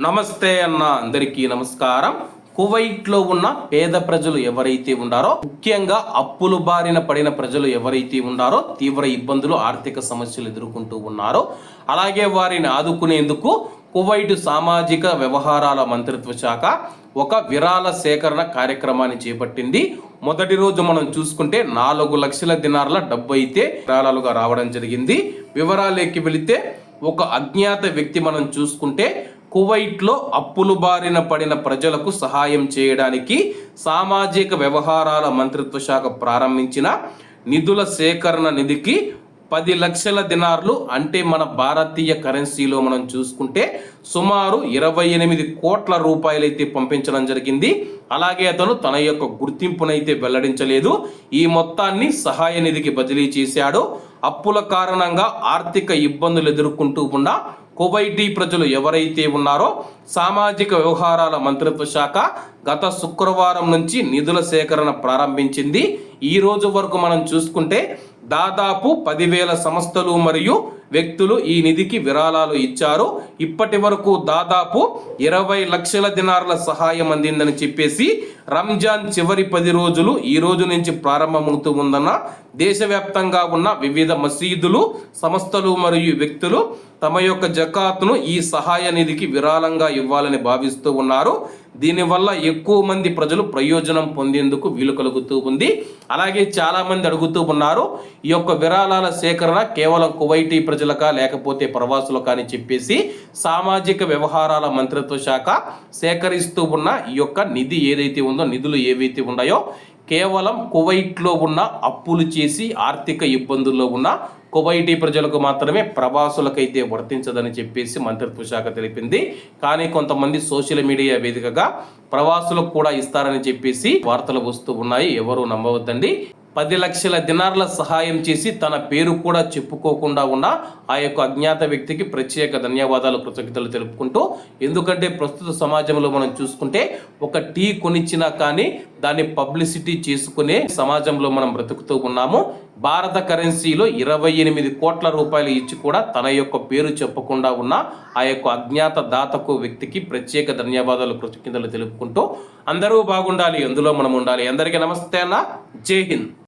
నమస్తే అన్న అందరికీ నమస్కారం. కువైట్లో ఉన్న పేద ప్రజలు ఎవరైతే ఉన్నారో ముఖ్యంగా అప్పులు బారిన పడిన ప్రజలు ఎవరైతే ఉన్నారో తీవ్ర ఇబ్బందులు ఆర్థిక సమస్యలు ఎదుర్కొంటూ ఉన్నారో అలాగే వారిని ఆదుకునేందుకు కువైట్ సామాజిక వ్యవహారాల మంత్రిత్వ శాఖ ఒక విరాళ సేకరణ కార్యక్రమాన్ని చేపట్టింది. మొదటి రోజు మనం చూసుకుంటే నాలుగు లక్షల దినార్ల డబ్బు అయితే విరాళాలుగా రావడం జరిగింది. వివరాలేకి వెళితే ఒక అజ్ఞాత వ్యక్తి మనం చూసుకుంటే కువైట్లో అప్పులు బారిన పడిన ప్రజలకు సహాయం చేయడానికి సామాజిక వ్యవహారాల మంత్రిత్వ శాఖ ప్రారంభించిన నిధుల సేకరణ నిధికి పది లక్షల దినార్లు అంటే మన భారతీయ కరెన్సీలో మనం చూసుకుంటే సుమారు ఇరవై ఎనిమిది కోట్ల రూపాయలైతే పంపించడం జరిగింది. అలాగే అతను తన యొక్క గుర్తింపునైతే వెల్లడించలేదు. ఈ మొత్తాన్ని సహాయ నిధికి బదిలీ చేశాడు. అప్పుల కారణంగా ఆర్థిక ఇబ్బందులు ఎదుర్కొంటూ ఉన్న కువైటీ ప్రజలు ఎవరైతే ఉన్నారో సామాజిక వ్యవహారాల మంత్రిత్వ శాఖ గత శుక్రవారం నుంచి నిధుల సేకరణ ప్రారంభించింది. ఈ రోజు వరకు మనం చూసుకుంటే దాదాపు పదివేల సంస్థలు మరియు వ్యక్తులు ఈ నిధికి విరాళాలు ఇచ్చారు. ఇప్పటి వరకు దాదాపు ఇరవై లక్షల దినార్ల సహాయం అందిందని చెప్పేసి రంజాన్ చివరి పది రోజులు ఈ రోజు నుంచి ప్రారంభమవుతూ ఉందన్న దేశవ్యాప్తంగా ఉన్న వివిధ మసీదులు సంస్థలు మరియు వ్యక్తులు తమ యొక్క జకాత్ను ఈ సహాయ నిధికి విరాళంగా ఇవ్వాలని భావిస్తూ ఉన్నారు. దీనివల్ల ఎక్కువ మంది ప్రజలు ప్రయోజనం పొందేందుకు వీలు కలుగుతూ ఉంది. అలాగే చాలామంది అడుగుతూ ఉన్నారు ఈ యొక్క విరాళాల సేకరణ కేవలం కువైటీ ప్రజలకా లేకపోతే ప్రవాసులకా అని చెప్పేసి సామాజిక వ్యవహారాల మంత్రిత్వ శాఖ సేకరిస్తూ ఉన్న ఈ యొక్క నిధి ఏదైతే ఉందో నిధులు ఏవైతే ఉన్నాయో కేవలం కువైట్లో ఉన్న అప్పులు చేసి ఆర్థిక ఇబ్బందుల్లో ఉన్న కువైటీ ప్రజలకు మాత్రమే ప్రవాసులకైతే వర్తించదని చెప్పేసి మంత్రిత్వ శాఖ తెలిపింది. కానీ కొంతమంది సోషల్ మీడియా వేదికగా ప్రవాసులకు కూడా ఇస్తారని చెప్పేసి వార్తలు వస్తూ ఉన్నాయి. ఎవరు నమ్మవద్దండి. పది లక్షల దినార్ల సహాయం చేసి తన పేరు కూడా చెప్పుకోకుండా ఉన్న ఆ యొక్క అజ్ఞాత వ్యక్తికి ప్రత్యేక ధన్యవాదాలు కృతజ్ఞతలు తెలుపుకుంటూ ఎందుకంటే ప్రస్తుత సమాజంలో మనం చూసుకుంటే ఒక టీ కొనిచ్చినా కానీ దాన్ని పబ్లిసిటీ చేసుకునే సమాజంలో మనం బ్రతుకుతూ ఉన్నాము. భారత కరెన్సీలో ఇరవై ఎనిమిది కోట్ల రూపాయలు ఇచ్చి కూడా తన యొక్క పేరు చెప్పకుండా ఉన్న ఆ యొక్క అజ్ఞాత దాతకు వ్యక్తికి ప్రత్యేక ధన్యవాదాలు కృతజ్ఞతలు తెలుపుకుంటూ అందరూ బాగుండాలి అందులో మనం ఉండాలి. అందరికీ నమస్తే అన్న. జై హింద్.